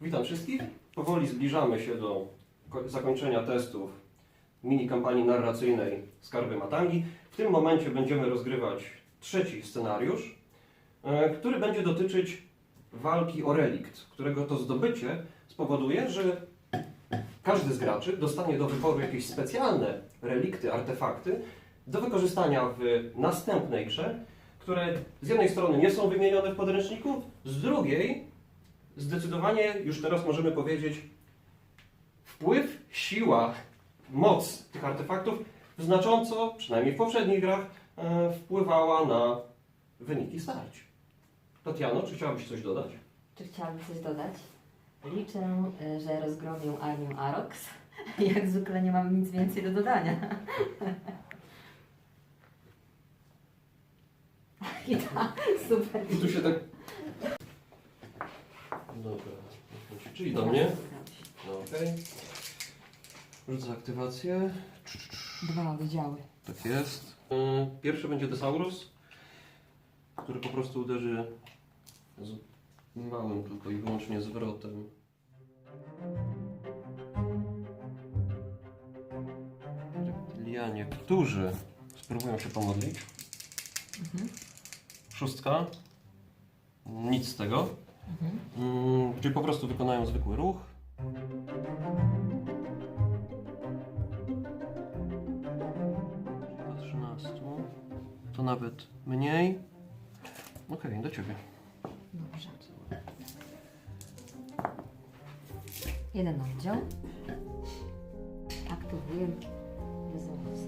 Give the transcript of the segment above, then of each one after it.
Witam wszystkich. Powoli zbliżamy się do ko- zakończenia testów mini kampanii narracyjnej Skarby Matangi. W tym momencie będziemy rozgrywać trzeci scenariusz, e, który będzie dotyczyć walki o relikt, którego to zdobycie spowoduje, że każdy z graczy dostanie do wyboru jakieś specjalne relikty, artefakty do wykorzystania w następnej grze, które z jednej strony nie są wymienione w podręczniku, z drugiej zdecydowanie już teraz możemy powiedzieć wpływ, siła, moc tych artefaktów znacząco, przynajmniej w poprzednich grach, e, wpływała na wyniki starć. Tatiano, czy chciałabyś coś dodać? Czy chciałabym coś dodać? Liczę, y, że rozgromię armię Arox. Jak zwykle nie mam nic więcej do dodania. I tak, super. I tu się tak... Dobra, czyli do mnie. No okej. Rzucę aktywację. Dwa oddziały. Tak jest. Y, Pierwszy będzie Tesaurus, który po prostu uderzy z małym tylko i wyłącznie zwrotem. Reptilianie, którzy spróbują się pomodlić. Szóstka. Nic z tego. Mm, Gdzie po prostu wykonają zwykły ruch. Do 13. To nawet mniej. Okej, do ciebie. Dobrze. Jeden oddział. Aktywuję rezonans.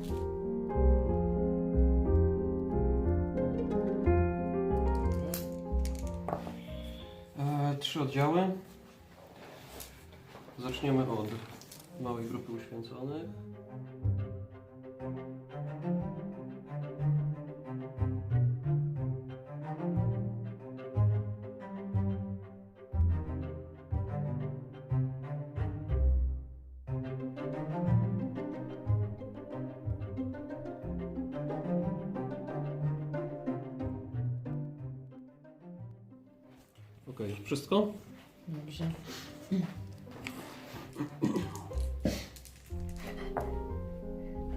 Trzy oddziały. Zaczniemy od małej grupy uświęconych. Okej, wszystko? Dobrze.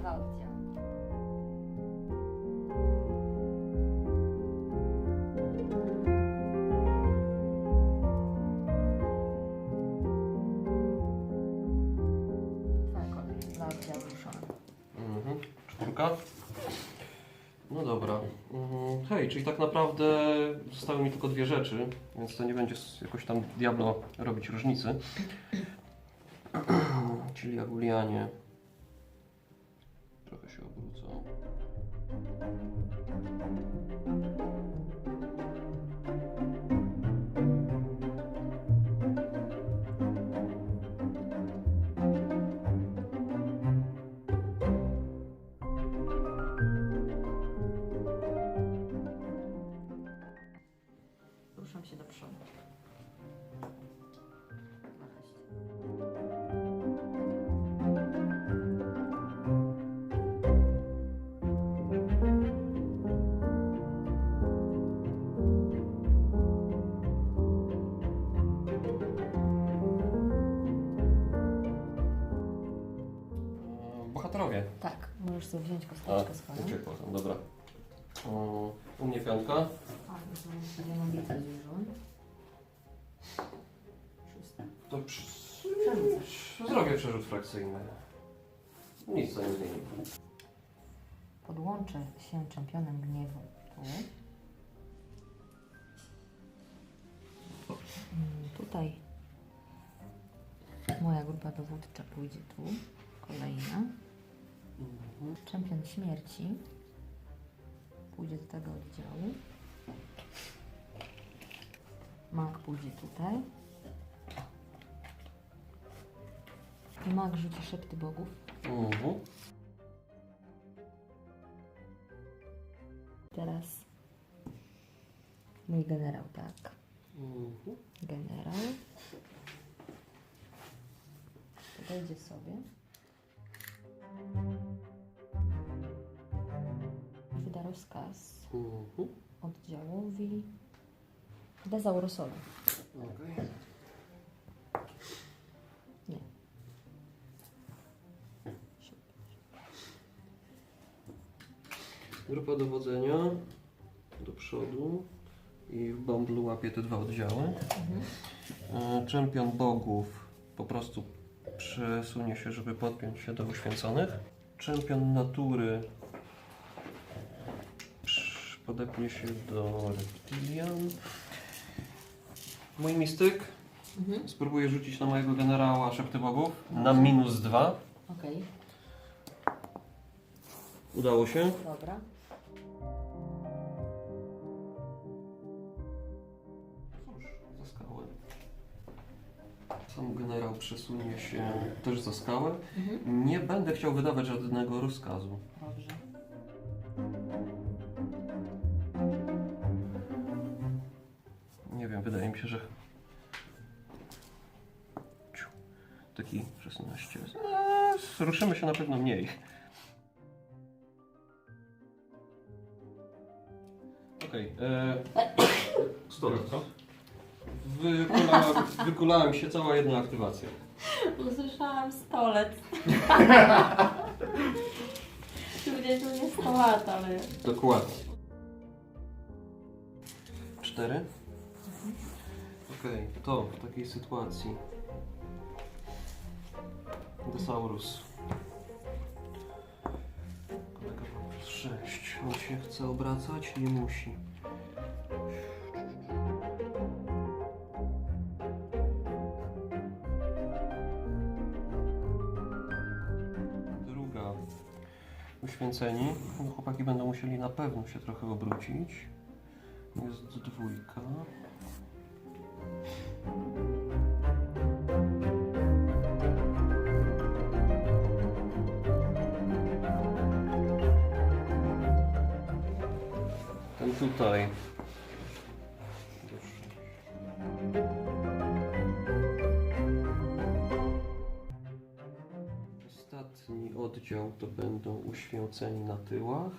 Oddziały. Twoja kolej. Dwa oddziały ruszone. Mhm. Czwórka. No dobra. Mhm. Hej, czyli tak naprawdę zostały mi tylko dwie rzeczy, więc to nie będzie jakoś tam diablo robić różnicy. czyli Agulianie. Możesz sobie wziąć A, kosteczkę swoją. uciekło tam, dobra. U mnie piątka. A, to sobie mogę dużo. Szósta. To przy... Zrobię przerzut frakcyjny. Nic to nie zmieni. Podłączę się czempionem gniewu tu. Mm, Tutaj moja grupa dowódcza pójdzie tu. Kolejna. Mhm. Czempion śmierci pójdzie do tego oddziału. Mag pójdzie tutaj. I mag rzuci szepty bogów. Mhm. Teraz mój generał, tak. Mhm. Generał. Podejdzie sobie. rozkaz mhm. oddziałowi bez Grupa dowodzenia do przodu i w bąblu łapie te dwa oddziały. Mhm. E, czempion bogów po prostu przesunie się, żeby podpiąć się do uświęconych. Czempion natury podepnie się do reptilian. Mój mistyk Mhm. spróbuje rzucić na mojego generała szepty bogów na minus dwa. Okej, Udało się. dobra. Cóż, za skałę. Sam generał przesunie się też za skałę. Mhm. Nie będę chciał wydawać żadnego rozkazu. Dobrze. Wydaje mi się, że. Ciu. Taki 16. Eee, ruszymy się na pewno mniej. Okej. Okay, Stop. Wykulałem, wykulałem się cała jedna aktywacja. Usłyszałam stolec. Ludzie to nie stołat, ale... Dokładnie. Cztery. Okej, to w takiej sytuacji. Desaurus. Kolega plus sześć. On się chce obracać? Nie musi. Druga. Uświęceni. Chłopaki będą musieli na pewno się trochę obrócić. Jest dwójka. Tutaj. Ostatni oddział to będą uświęceni na tyłach.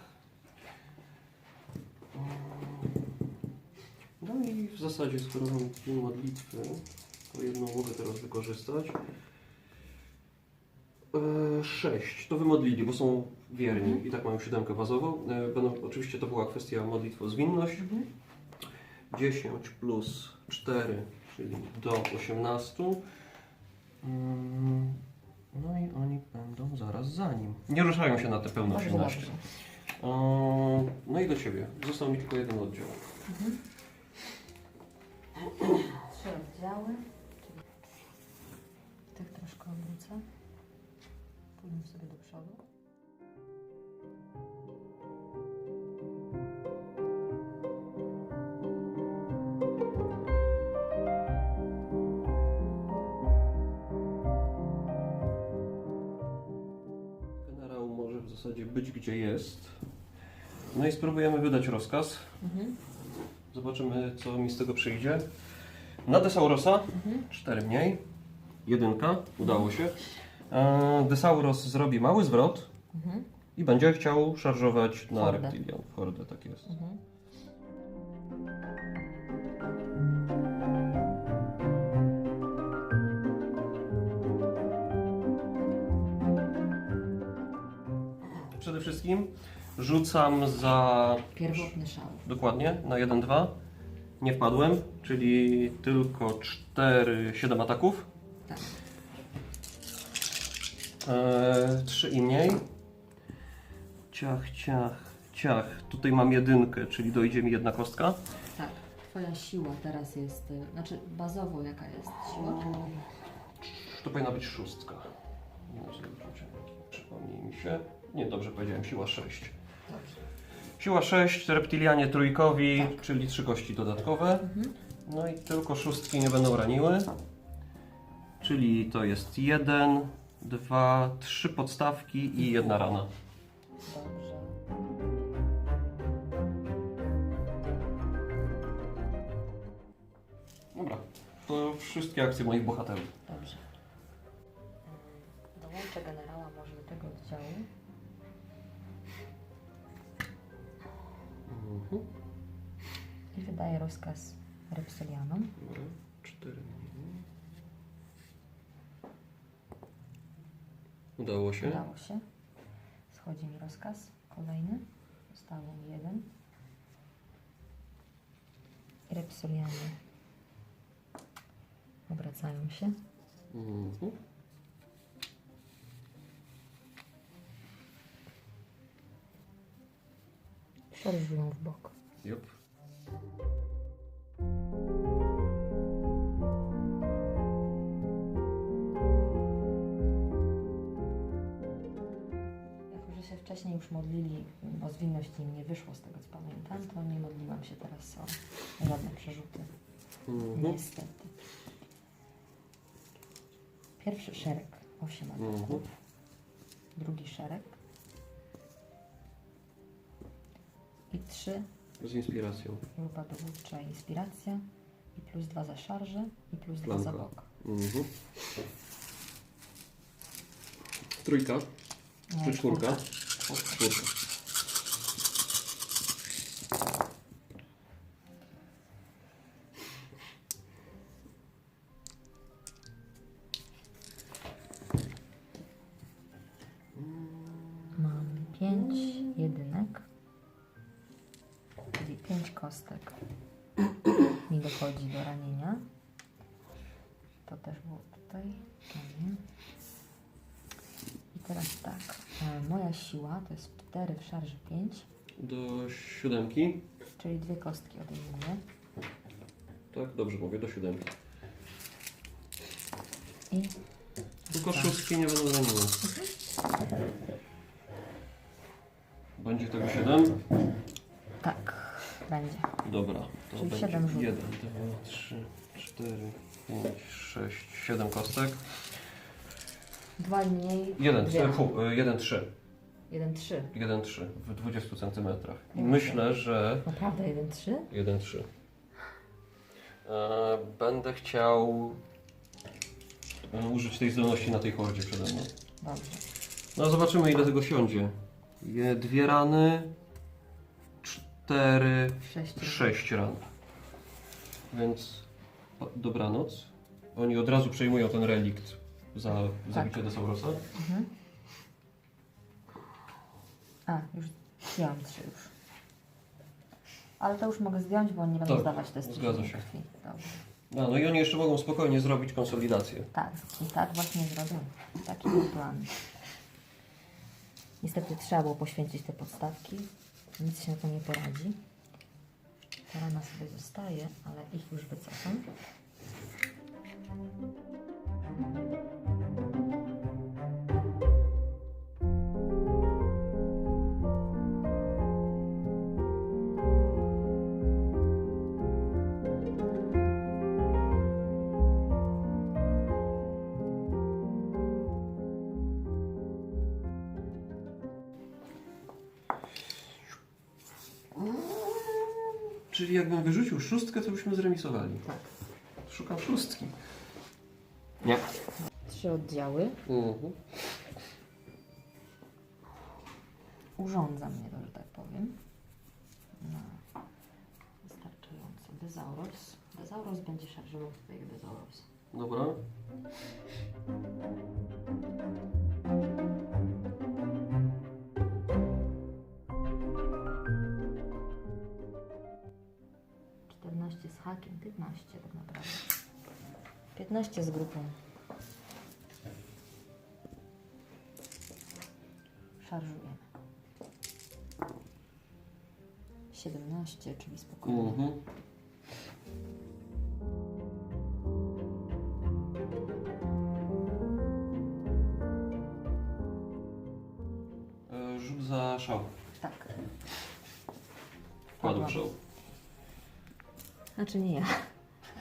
No i w zasadzie, skoro mam dwie modlitwy, to jedną mogę teraz wykorzystać. E, sześć. To wymodlili, bo są wierni i tak mają siódemkę bazową. E, będą, oczywiście to była kwestia modlitwy o zwinność. Mhm. 10 plus 4, czyli do 18. Mm, No i oni będą zaraz za nim. Nie ruszają się na te pełne Dobrze, 18. dobrze. Eee, No i do Ciebie. Został mi tylko jeden oddział. Trzy oddziały. Być gdzie jest. No i spróbujemy wydać rozkaz. Mhm. Zobaczymy, co mi z tego przyjdzie. Na Desaurosa Mhm. 4 mniej. Jedynka. Udało się. Eee, Desauros zrobi mały zwrot Mhm. i będzie chciał szarżować na Hordę. Reptilian. Hordę, tak jest. Mhm. Wszystkim rzucam za Pierwotny szał. dokładnie na 1-2. Nie wpadłem, czyli tylko 4, 7 ataków. Tak. Eee, 3 i mniej. Ciach, ciach, ciach. Tutaj mam jedynkę, czyli dojdzie mi jedna kostka. Tak. Twoja siła teraz jest, y, znaczy bazowo jaka jest siła? To powinna być szóstka. Co wrzuciłem. Przypomnij mi się. Nie, dobrze powiedziałem, siła 6. Dobrze. Siła 6, reptilianie trójkowi, Tak. czyli trzy kości dodatkowe. Mhm. No i tylko szóstki nie będą raniły. Czyli to jest jeden, dwa, trzy podstawki i jedna rana. Dobrze. Dobra, to wszystkie akcje moich bohaterów. Dobrze. Dołączę generała może do tego oddziału. Mhm. I wydaję rozkaz repsylianom. Dobra, cztery. Udało się. Udało się. Schodzi mi rozkaz. Kolejny. Zostało mi jeden. Repsoliany obracają się. Mhm. Szarżują w bok. Jup. Jako, że się wcześniej już modlili, bo zwinność im nie wyszło z tego co pamiętam, to nie modliłam się teraz o żadne przerzuty. Mhm. Niestety. Pierwszy szereg 8 Mhm. ataków. Drugi szereg. I 3 Z inspiracją. grupa dowódcza inspiracja. I plus 2 za szarże i plus 2 za bok. Mhm. Trójka. Czy czwórka? czwórka. Czwórka. Dochodzi do ranienia. To też było tutaj. I teraz tak, e, moja siła to jest 4 w szarży 5, Do siódemki. czyli dwie kostki odejmuję. Tak, dobrze mówię, do siódemki. I Tylko Tak. szóstki nie będą raniły. Będzie tego 7? tak, będzie. Dobra. To Czyli będzie siedem rzutów. 1, 2, 3, 4, 5, 6, 7 kostek. Dwa mniej. 1, dwie. 1, 3. 1, 3. 1, 3 w 20 centymetrach. I myślę, że Naprawdę 1, 3? 1, 3. E, będę chciał e, użyć tej zdolności na tej hordzie przede mną. Dobrze. No zobaczymy ile tego siądzie. Je, dwie rany, cztery, 6. sześć ran. Więc o, dobranoc. Oni od razu przejmują ten relikt za zabicie Desaurosa. Mhm. A, już zdjęłam trzy już. Ale to już mogę zdjąć, bo nie będą Tak, zdawać testu. zgadza się. krwi. Dobrze. No, no i oni jeszcze mogą spokojnie zrobić konsolidację. Tak, i tak właśnie zrobię. Taki był plan. Niestety trzeba było poświęcić te podstawki. Nic się na to nie poradzi. Rana sobie zostaje, ale ich już wycofam. Czyli jakbym wyrzucił szóstkę, to byśmy zremisowali. Tak. Szukam szóstki. Nie. Trzy oddziały. Mhm. Urządza mnie to, że tak powiem. Na wystarczająco. Dezauros. Dezauros będzie szarżował tutaj jak Dezauros. Dobra. Czternaście z hakiem, 15 tak naprawdę. 15 z grupą. Szarżujemy. 17, czyli spokojnie. Mhm. Znaczy nie ja.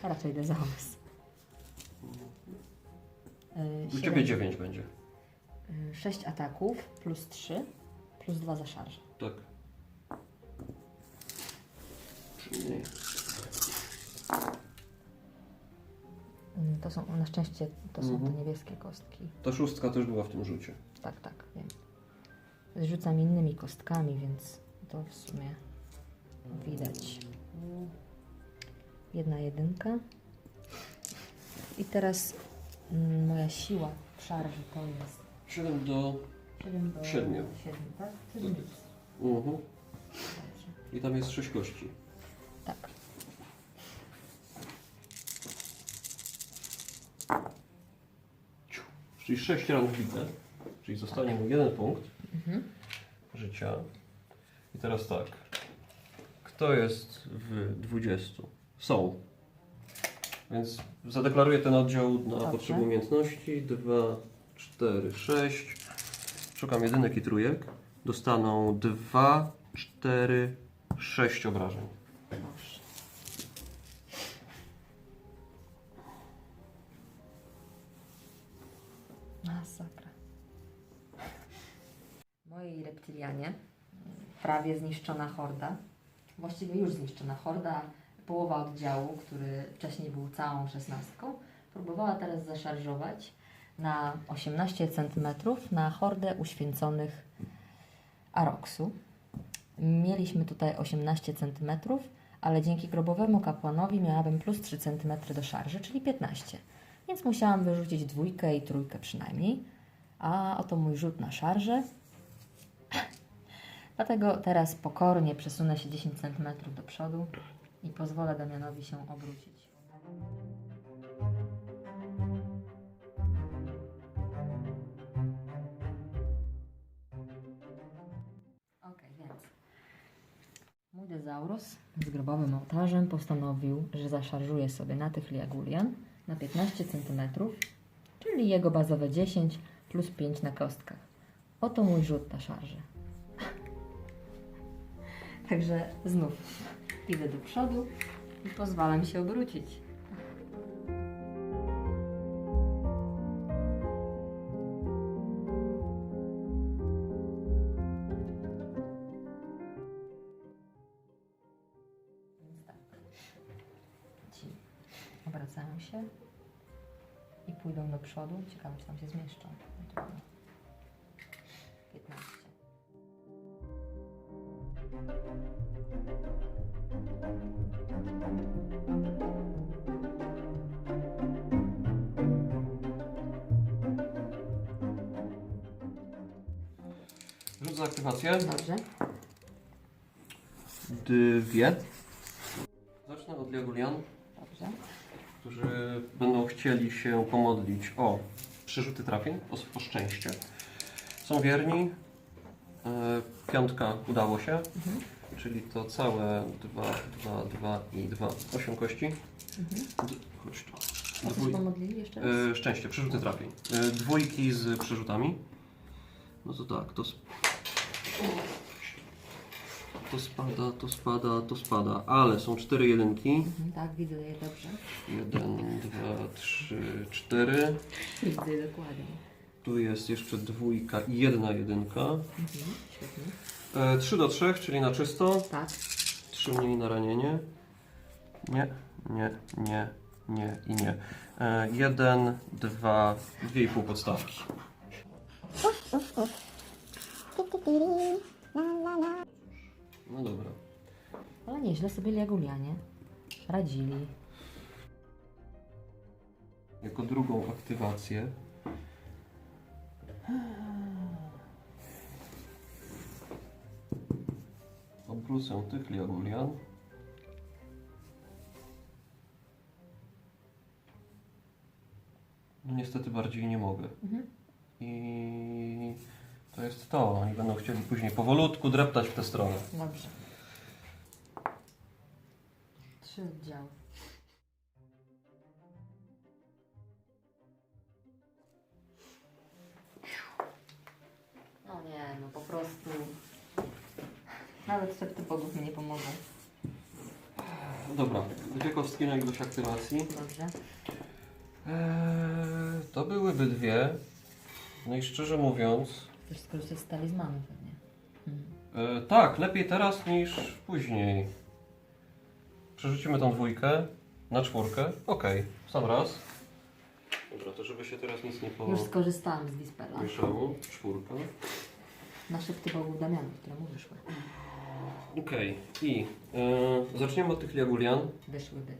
Raczej Dezauros. U Ciebie 9 będzie. 6 y, ataków plus 3 plus 2 za szarże. Tak. Czyli Mm, To są na szczęście to są Mhm. te niebieskie kostki. ta szóstka też była w tym rzucie. Tak, tak, wiem. Rzucam innymi kostkami, więc to w sumie widać. Jedna jedynka. I teraz mm, moja siła w szarży to jest 7 do... 7 do Siedmiu. 7, tak? Czyli nic. Mhm. Dobrze. I tam jest sześć kości. Tak. Ciu. Czyli sześć ran wbite. Czyli zostanie mu jeden punkt Mhm. życia. I teraz tak. Kto jest w 20? Są. Więc zadeklaruję ten oddział na Dobrze. potrzeby umiejętności. 2, 4, 6. Szukam jedynek i trójek. Dostaną 2, 4, 6 obrażeń. Dobrze. Masakra. Mojej reptylianie prawie zniszczona horda. Właściwie już zniszczona horda. Połowa oddziału, który wcześniej był całą szesnastką, próbowała teraz zaszarżować na 18 cm na hordę uświęconych Aroksu. Mieliśmy tutaj 18 cm, ale dzięki grobowemu kapłanowi miałabym plus 3 cm do szarży, czyli 15. Więc musiałam wyrzucić dwójkę i trójkę przynajmniej. A oto mój rzut na szarżę. Dlatego teraz pokornie przesunę się 10 cm do przodu i pozwolę Damianowi się obrócić. Ok, więc mój dezaurus z grobowym ołtarzem postanowił, że zaszarżuje sobie na tych liagulian na 15 cm, czyli jego bazowe 10 plus 5 na kostkach. Oto mój rzut na szarżę. Także znów idę do przodu i pozwalam się obrócić. Tak. Obracają się i pójdą do przodu. Ciekawe, czy tam się zmieszczą. Dobrze. Dwie. Zacznę od Liagulian, Dobrze. którzy będą chcieli się pomodlić o przerzuty trafień, o, o szczęście. Są wierni. E, piątka udało się, Mhm. czyli to całe 2, 2, 2 i 2, 8 kości. Mhm. D- chodź tu. A co Dwój- pomodlili jeszcze raz? E, szczęście, przerzuty trafień. E, dwójki z przerzutami. No to tak, to, to spada, to spada, to spada, ale są cztery jedynki. Mhm, tak, widzę je dobrze. Jeden, dwa, trzy, cztery. Widzę je dokładnie. Tu jest jeszcze dwójka i jedna jedynka. Mhm, świetnie. E, trzy do trzech, czyli na czysto. Tak. Trzy mniej na ranienie. Nie, nie, nie, nie i nie. E, jeden, dwa, dwie i pół podstawki. No dobra. Ale nieźle sobie Liagulianie radzili. Jako drugą aktywację. Obrócę tych Liagulian. No niestety bardziej nie mogę. Mhm. I to jest to. Oni będą chcieli później powolutku dreptać w tę stronę. Dobrze. Trzy oddziały. No nie, no po prostu. Nawet szepty bogów mi nie pomogą. Dobra, dwie kostki na ilość aktywacji. Dobrze. Eee, to byłyby dwie. No i szczerze mówiąc, Chcesz skorzystać z talizmanu pewnie. Mhm. e, tak, lepiej teraz niż później. Przerzucimy tą dwójkę na czwórkę. Okej, w sam raz. Dobra, to żeby się teraz nic nie Już skorzystałam z Dispela. pomieszało. Czwórka. Na szepty bogów Damianu, które mu wyszły. Okej, i e, zaczniemy od tych Liagulian, Wyszłyby.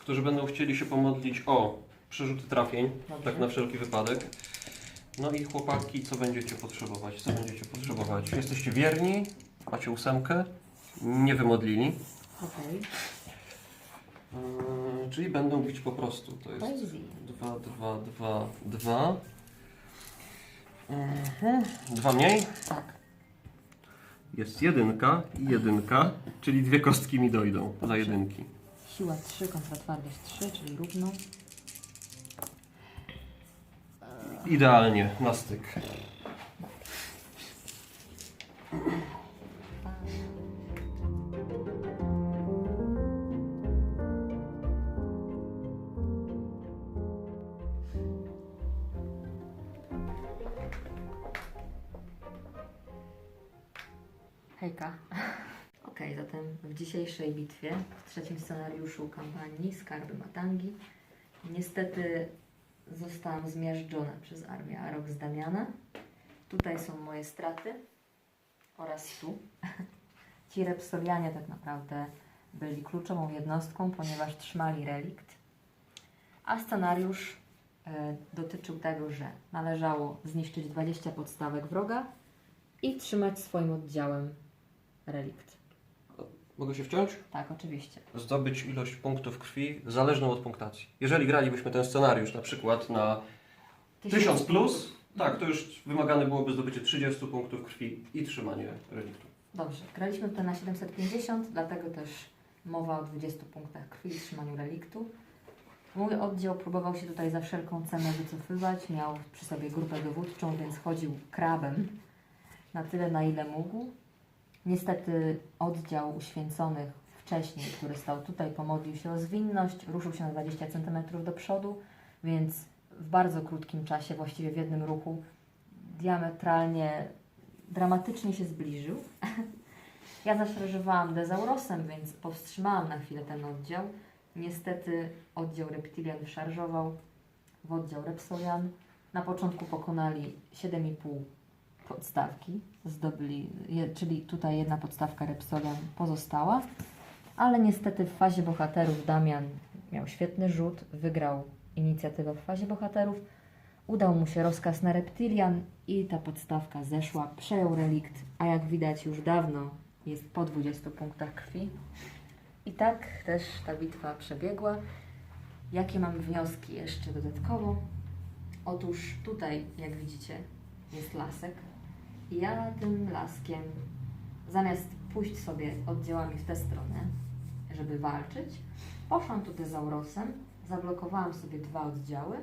którzy będą chcieli się pomodlić o przerzuty trafień, Dobrze. tak na wszelki wypadek. No i chłopaki, co będziecie potrzebować? Co będziecie potrzebować? Jesteście wierni? macie ósemkę, nie wymodlili. Okej, Yy, czyli będą bić po prostu. To jest jest easy. 2, 2, 2, 2. Mhm. Dwa mniej. Tak, Jest jedynka i jedynka, czyli dwie kostki mi dojdą za jedynki. siła 3 kontra twardość 3, czyli równo. Idealnie na styk. Hejka. Ok, zatem w dzisiejszej bitwie, w trzecim scenariuszu kampanii Skarby Matangi, niestety zostałam zmiażdżona przez armię Arok z Damiana. Tutaj są moje straty oraz tu. Ci Repsolianie tak naprawdę byli kluczową jednostką, ponieważ trzymali relikt. A scenariusz e, dotyczył tego, że należało zniszczyć 20 podstawek wroga i trzymać swoim oddziałem relikt. Mogę się wciąć? Tak, oczywiście. Zdobyć ilość punktów krwi zależną od punktacji. Jeżeli gralibyśmy ten scenariusz na przykład na 1000 plus, tak, to już wymagane byłoby zdobycie 30 punktów krwi i trzymanie reliktu. Dobrze, graliśmy to na 750, dlatego też mowa o 20 punktach krwi i trzymaniu reliktu. Mój oddział próbował się tutaj za wszelką cenę wycofywać, miał przy sobie grupę dowódczą, więc chodził krabem na tyle, na ile mógł. Niestety oddział uświęconych wcześniej, który stał tutaj, pomodlił się o zwinność, ruszył się na 20 cm do przodu, więc w bardzo krótkim czasie, właściwie w jednym ruchu, diametralnie, dramatycznie się zbliżył. Ja zaszarżowałam Dezaurosem, więc powstrzymałam na chwilę ten oddział. Niestety oddział Reptilian szarżował w oddział Repsolian. Na początku pokonali 7,5 podstawki, zdobyli, je, czyli tutaj jedna podstawka Repsolian pozostała, ale niestety w fazie bohaterów Damian miał świetny rzut, wygrał inicjatywę w fazie bohaterów, udał mu się rozkaz na Reptilian i ta podstawka zeszła, przejął relikt, a jak widać już dawno jest po 20 punktach krwi. I tak też ta bitwa przebiegła. Jakie mam wnioski jeszcze dodatkowo? Otóż tutaj, jak widzicie, jest lasek. Ja tym laskiem, zamiast pójść sobie oddziałami w tę stronę, żeby walczyć, poszłam tu tezaurosem, zablokowałam sobie dwa oddziały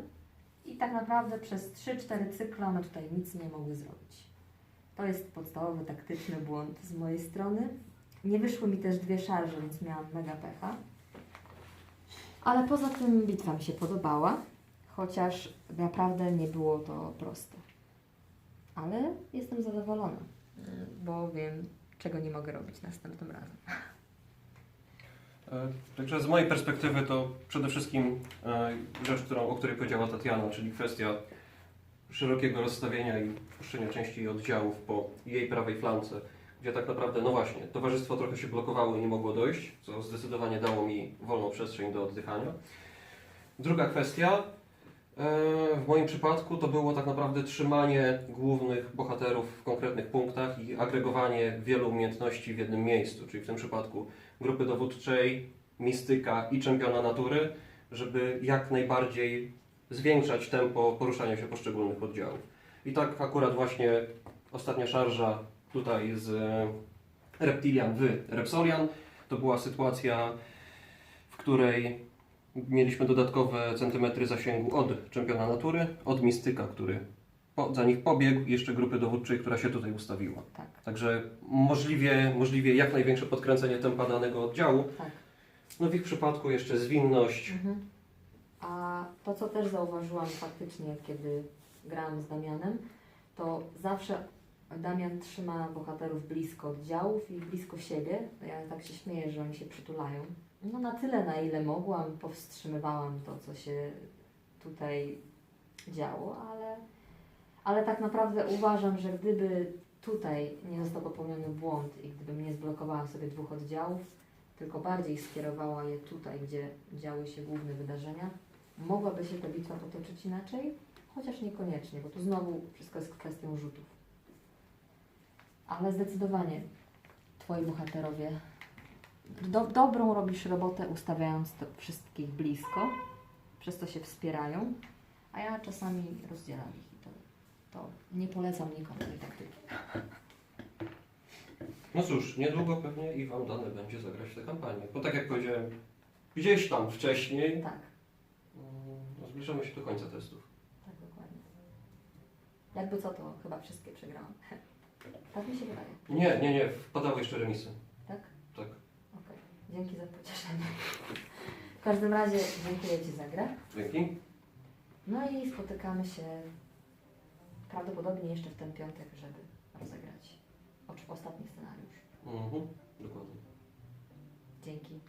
i tak naprawdę przez 3-4 cykle one tutaj nic nie mogły zrobić. To jest podstawowy taktyczny błąd z mojej strony. Nie wyszły mi też dwie szarże, więc miałam mega pecha. Ale poza tym bitwa mi się podobała, chociaż naprawdę nie było to proste. Ale jestem zadowolona, mm, bo wiem, czego nie mogę robić następnym razem. E, Także z mojej perspektywy to przede wszystkim e, rzecz, którą, o której powiedziała Tatiana, czyli kwestia szerokiego rozstawienia i puszczenia części oddziałów po jej prawej flance, gdzie tak naprawdę, no właśnie, towarzystwo trochę się blokowało i nie mogło dojść, co zdecydowanie dało mi wolną przestrzeń do oddychania. Druga kwestia, w moim przypadku to było tak naprawdę trzymanie głównych bohaterów w konkretnych punktach i agregowanie wielu umiejętności w jednym miejscu, czyli w tym przypadku grupy dowódczej, mistyka i czempiona natury, żeby jak najbardziej zwiększać tempo poruszania się poszczególnych oddziałów. I tak akurat właśnie ostatnia szarża tutaj z e, Reptilian w Repsolian to była sytuacja, w której mieliśmy dodatkowe centymetry zasięgu od czempiona natury, od mistyka, który po, za nich pobiegł i jeszcze grupy dowódczej, która się tutaj ustawiła. Tak, Także możliwie, możliwie jak największe podkręcenie tempa danego oddziału. tak. No w ich przypadku jeszcze zwinność. Mhm. A to, co też zauważyłam faktycznie, kiedy grałam z Damianem, to zawsze Damian trzyma bohaterów blisko oddziałów i blisko siebie. Ja tak się śmieję, że oni się przytulają. No na tyle, na ile mogłam, powstrzymywałam to, co się tutaj działo, ale, ale tak naprawdę uważam, że gdyby tutaj nie został popełniony błąd i gdybym nie zblokowała sobie dwóch oddziałów, tylko bardziej skierowała je tutaj, gdzie działy się główne wydarzenia, mogłaby się ta bitwa potoczyć inaczej, chociaż niekoniecznie, bo tu znowu wszystko jest kwestią rzutów. Ale zdecydowanie Twoi bohaterowie do, dobrą robisz robotę, ustawiając to wszystkich blisko, przez to się wspierają, a ja czasami rozdzielam ich i to, to nie polecam nikomu tej taktyki. No cóż, niedługo pewnie i Wam dane będzie zagrać tę kampanię. Bo tak jak powiedziałem, gdzieś tam wcześniej Tak, mm, no, zbliżamy się do końca testów. tak dokładnie. Jakby co, to chyba wszystkie przegrałam. Tak mi się wydaje. Nie, nie, nie, wpadały jeszcze remisy. Dzięki za pocieszenie. W każdym razie dziękuję Ci za grę. Dzięki. No i spotykamy się prawdopodobnie jeszcze w ten piątek, żeby rozegrać ostatni scenariusz. Mhm, dokładnie. Dzięki.